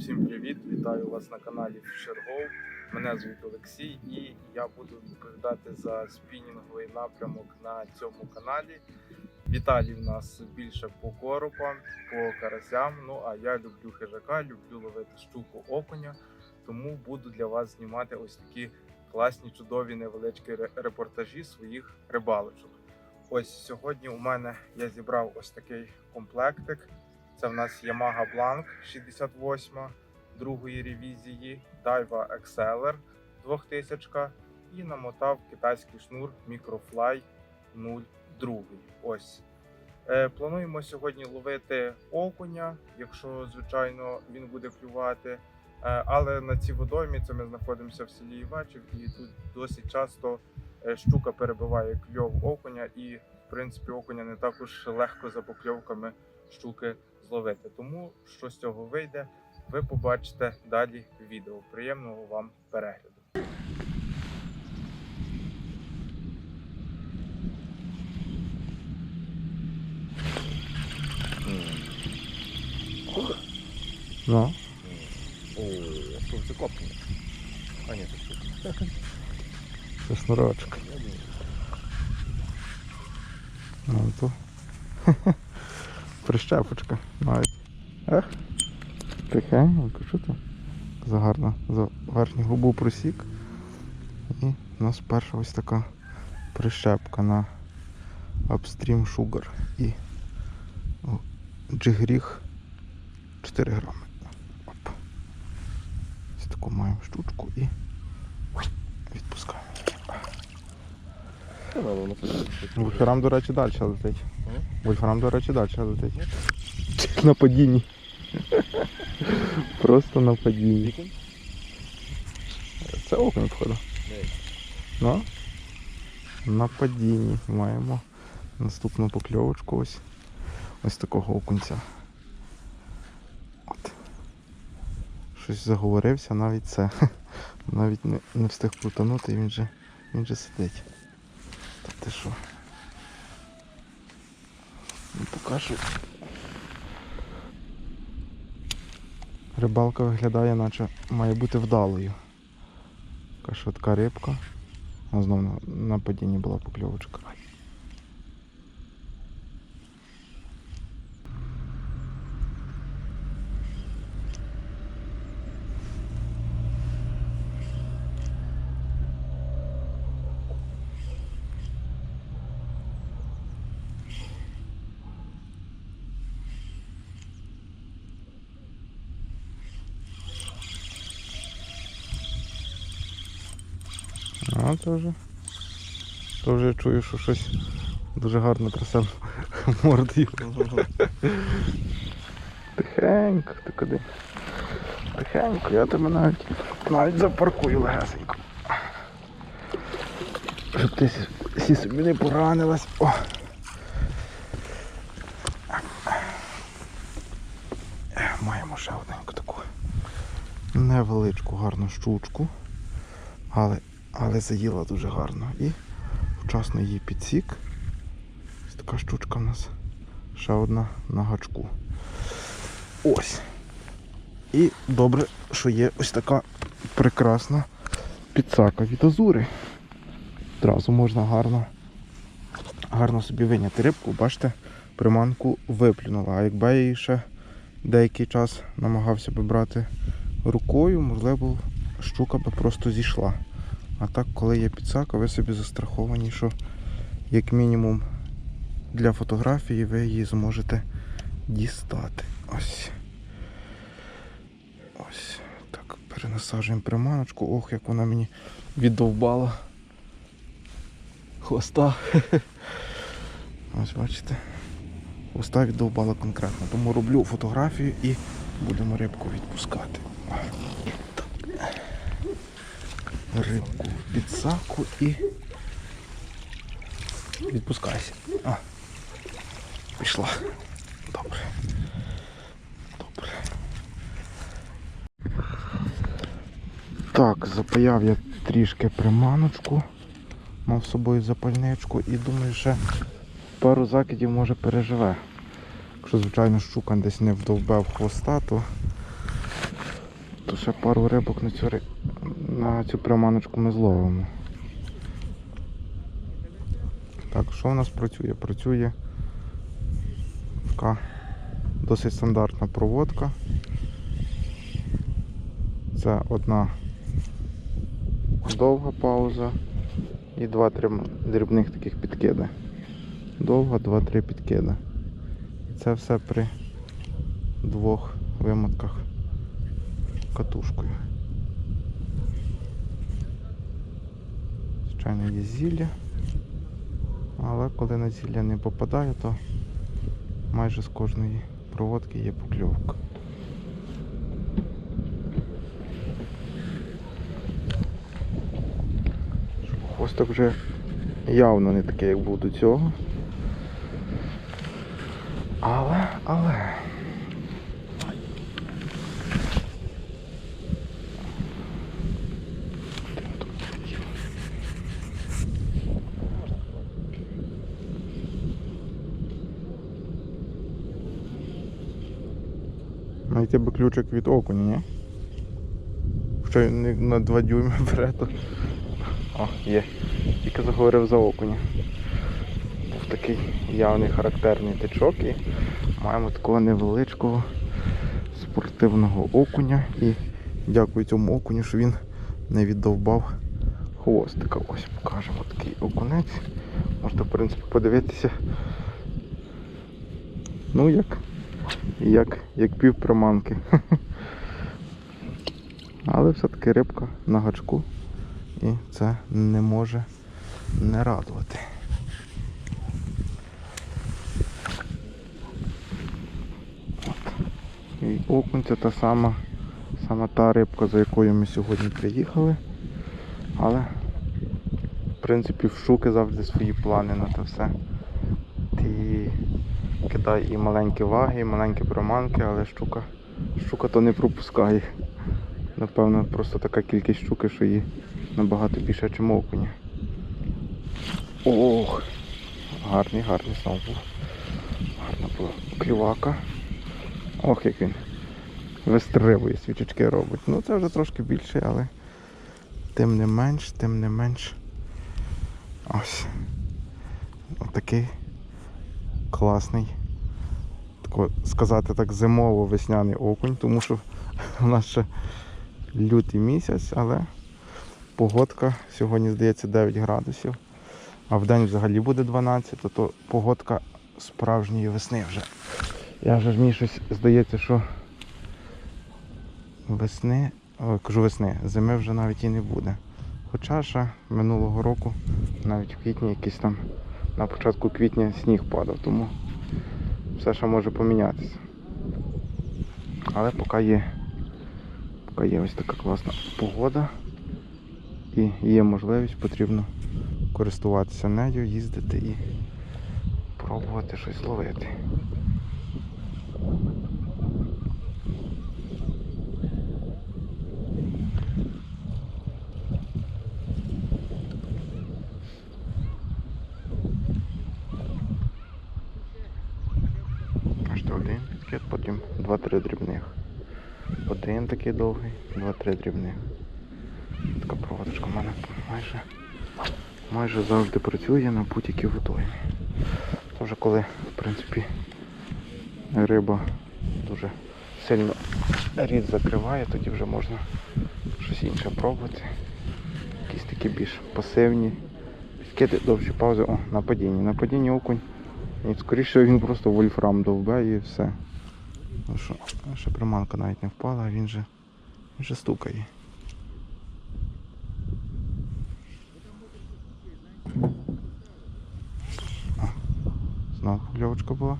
Всім привіт! Вітаю вас на каналі FisherGo. Мене звуть Олексій і я буду відповідати за спінінговий напрямок на цьому каналі. Віталій в нас більше по коропам, по карасям. Ну а я люблю хижака, люблю ловити щуку окуня, тому буду для вас знімати ось такі класні, чудові невеличкі репортажі своїх рибалочок. Ось сьогодні у мене я зібрав ось такий комплектик. Це в нас Yamaha Blanc 68 другої ревізії, Daiwa Exceller 2000 і намотав китайський шнур Microfly 02. Ось. Е, плануємо сьогодні ловити окуня, якщо, звичайно, він буде клювати. Е, але на цій водоймі це ми знаходимося в селі Івачів, і тут досить часто е, щука перебиває кльов окуня, і в принципі окуня не також легко за покльовками щуки зловити. Тому що з цього вийде, ви побачите далі в відео. Приємного вам перегляду. Ну, О, що це копнуло? А ні, це що? це шнурочок. Ну, то. Прищепочка навіть. Ех. Тихенько, що ти? Загарно за верхню губу просік. І у нас перша ось така прищепка на Upstream Sugar і джигріг 4 грами. Оп. Ось таку маємо штучку і відпускаємо. Та надо. Вольфрам, до речі, далі летить. Вольфрам, до речі, далі летить. На падінні. Просто на падінні. Це окунь, походу. Ні. Ну? На падінні маємо наступну покльовочку ось. Ось такого окунця. От. Щось заговорився, навіть це. Навіть не, не встиг крутанути, він же, він же сидить. Ти що? Ну, покажу. Рибалка виглядає, наче має бути вдалою. Така швидка рибка. А знову на, на падінні була покльовочка. А, то вже. Вже чую, що щось дуже гарно трясе мордою. Тихенько, ти куди? Тихенько, я тебе навіть навіть запаркую легесенько. Щоб ти сі- собі не поранилась. О. Маємо ще одненьку таку невеличку гарну щучку, але, але заїла дуже гарно. І вчасно її підсік. Ось така штучка в нас. Ще одна на гачку. Ось. І добре, що є ось така прекрасна підсака від азури. Одразу можна гарно, гарно собі виняти рибку. Бачите, приманку виплюнула. А якби я її ще деякий час намагався би брати рукою, можливо, щука би просто зійшла. А так, коли є підсака, ви собі застраховані, що як мінімум для фотографії ви її зможете дістати. Ось. Ось. Так, перенасаджуємо приманочку. Ох, як вона мені віддовбала хвоста. Ось бачите. Хвоста віддовбала конкретно. Тому роблю фотографію і будемо рибку відпускати. Рибку в підсаку і відпускайся. А. Пішла. Добре. Добре. Так, запаяв я трішки приманочку. Мав з собою запальничку і думаю, ще пару закидів може переживе. Якщо, звичайно, щука десь не вдовбе хвоста, то то ще пару рибок на цю, ри- на цю приманочку ми зловимо. Так, що у нас працює? Працює така досить стандартна проводка. Це одна довга пауза і два-три дрібних таких підкиди. Довга, два-три підкиди. Це все при двох вимотках катушкою. Звичайно, є зілля. Але коли на зілля не попадає, то майже з кожної проводки є покльовка. Хвостик вже явно не такий, як був до цього. Але, але. Знайти би ключик від окуня, ні? Хоча не на 2 дюйми бере, то. О, є. Тільки заговорив за окуня. Був такий явний характерний тичок і маємо такого невеличкого спортивного окуня. І дякую цьому окуню, що він не віддовбав хвостика. Ось покажемо такий окунець. Можете в принципі подивитися. Ну як як, як пів приманки. Але все-таки рибка на гачку і це не може не радувати. І окунь це та сама, сама та рибка, за якою ми сьогодні приїхали. Але в принципі в шуки завжди свої плани на це все. Кидай і маленькі ваги, і маленькі приманки, але щука, щука то не пропускає. Напевно, просто така кількість щуки, що її набагато більше, ніж окуня. Ох! Гарний, гарний сам був. Гарна була клювака. Ох, як він вистрибує, свічечки робить. Ну це вже трошки більше, але тим не менш, тим не менш. Ось. Отакий класний. Сказати так, зимово-весняний окунь, тому що в нас ще лютий місяць, але погодка сьогодні, здається, 9 градусів, а в день взагалі буде 12, то, погодка справжньої весни вже. Я вже мені щось здається, що весни, о, кажу весни, зими вже навіть і не буде. Хоча ще минулого року, навіть в квітні якийсь там на початку квітня сніг падав, тому все ще може помінятися. Але поки є, поки є ось така класна погода і є можливість, потрібно користуватися нею, їздити і пробувати щось ловити. 2-3 дрібних. Один такий довгий, два-три дрібних. Така проводочка в мене майже майже завжди працює на будь-якій водоймі. вже коли в принципі риба дуже сильно рід закриває, тоді вже можна щось інше пробувати. Якісь такі більш пасивні. Скиди довші паузи О, на падінні. На падінні окунь. І скоріше він просто вольфрам довбає і все. Ну що, ще приманка навіть не впала, а він же, він же стукає. Знову покльовочка була.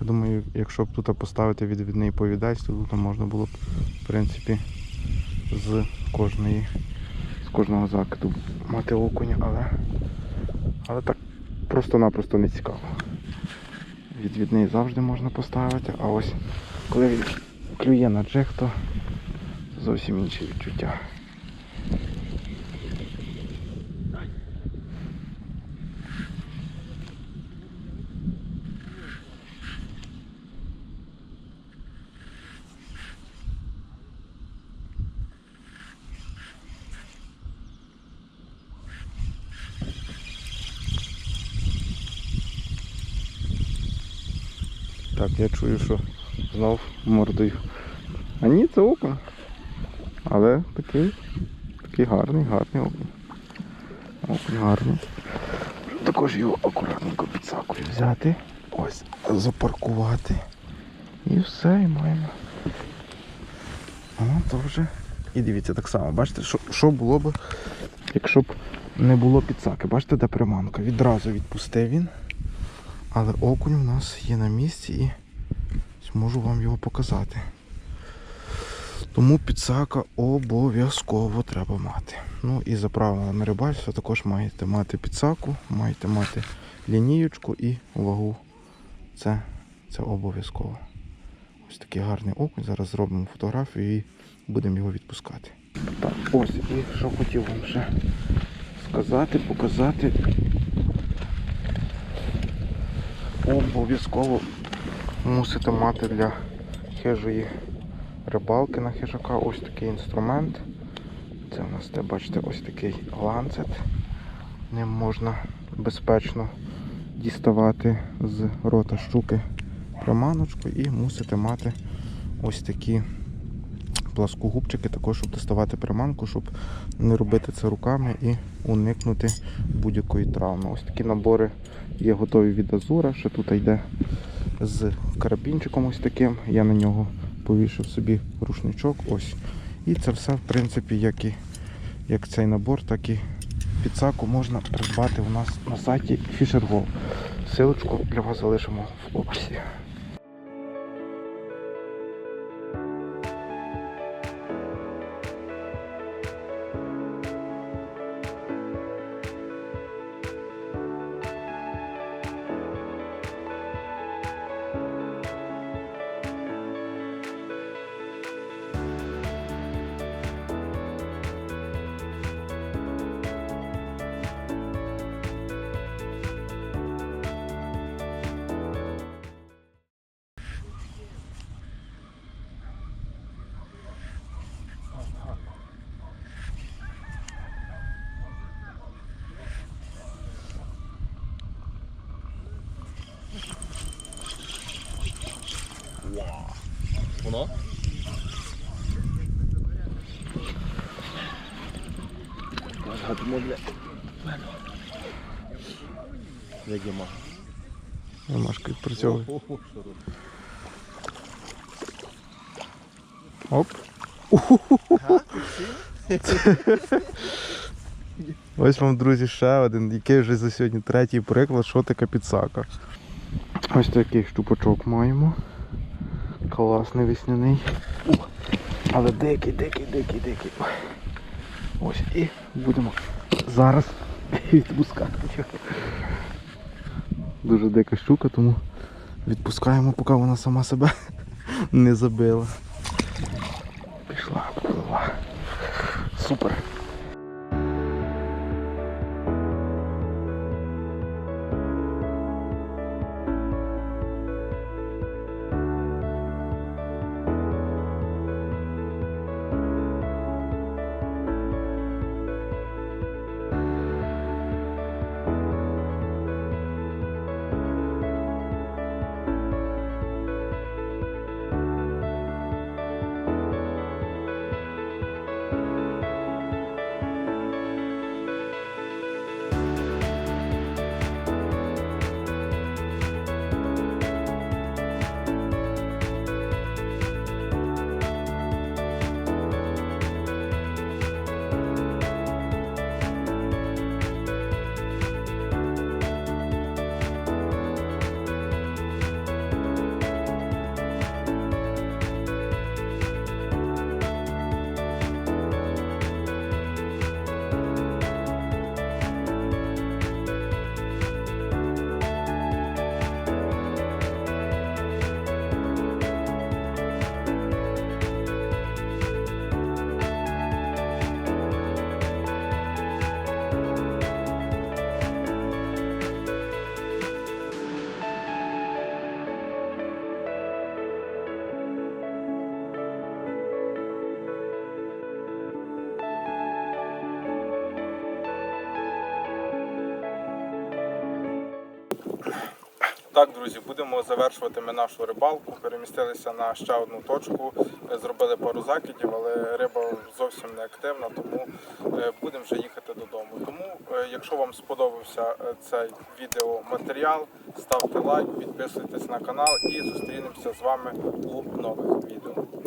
Я думаю, якщо б тут поставити відвідний повідець, то тут можна було б, в принципі, з кожної з кожного закиду мати окуня, але, але так просто-напросто не цікаво. Відвідний завжди можна поставити, а ось коли він клює на джек, то зовсім інші відчуття. Так, я чую, що знов мордою. А ні, це окунь. Але такий, такий гарний, гарний окунь. Окунь гарний. Також його акуратненько під взяти. Ось, запаркувати. І все, і маємо. О, то вже. І дивіться так само, бачите, що, що було б, якщо б не було підсаки. Бачите, де приманка? Відразу відпустив він. Але окунь у нас є на місці і зможу вам його показати. Тому підсака обов'язково треба мати. Ну і за правилами рибальства також маєте мати підсаку, маєте мати лінієчку і вагу. Це, це обов'язково. Ось такий гарний окунь. Зараз зробимо фотографію і будемо його відпускати. Так, ось і що хотів вам ще сказати, показати. Обов'язково мусите мати для хижої рибалки на хижака ось такий інструмент. Це у нас, де бачите, ось такий ланцет. Ним можна безпечно діставати з рота щуки приманочку і мусите мати ось такі пласкогубчики, також щоб доставати приманку, щоб не робити це руками і уникнути будь-якої травми. Ось такі набори є готові від Азура, що тут йде з карабінчиком ось таким. Я на нього повішав собі рушничок. Ось. І це все, в принципі, як і як цей набор, так і підсаку можна придбати у нас на сайті FisherGo. Силочку для вас залишимо в описі. Як яма. Машка відпрацьовує. Оп. Ось вам, друзі, ще один, який вже за сьогодні третій приклад, що таке підсака. Ось такий щупачок маємо. Класний весняний. Але дикий, дикий, дикий, дикий. Ось і будемо зараз відпускати. Дуже дика щука, тому відпускаємо, поки вона сама себе не забила. Пішла, поплила. Супер. Так, друзі, будемо завершувати ми нашу рибалку. Перемістилися на ще одну точку, зробили пару закидів, але риба зовсім не активна, тому е, будемо вже їхати додому. Тому, е, якщо вам сподобався е, цей відеоматеріал, ставте лайк, підписуйтесь на канал і зустрінемося з вами у нових відео.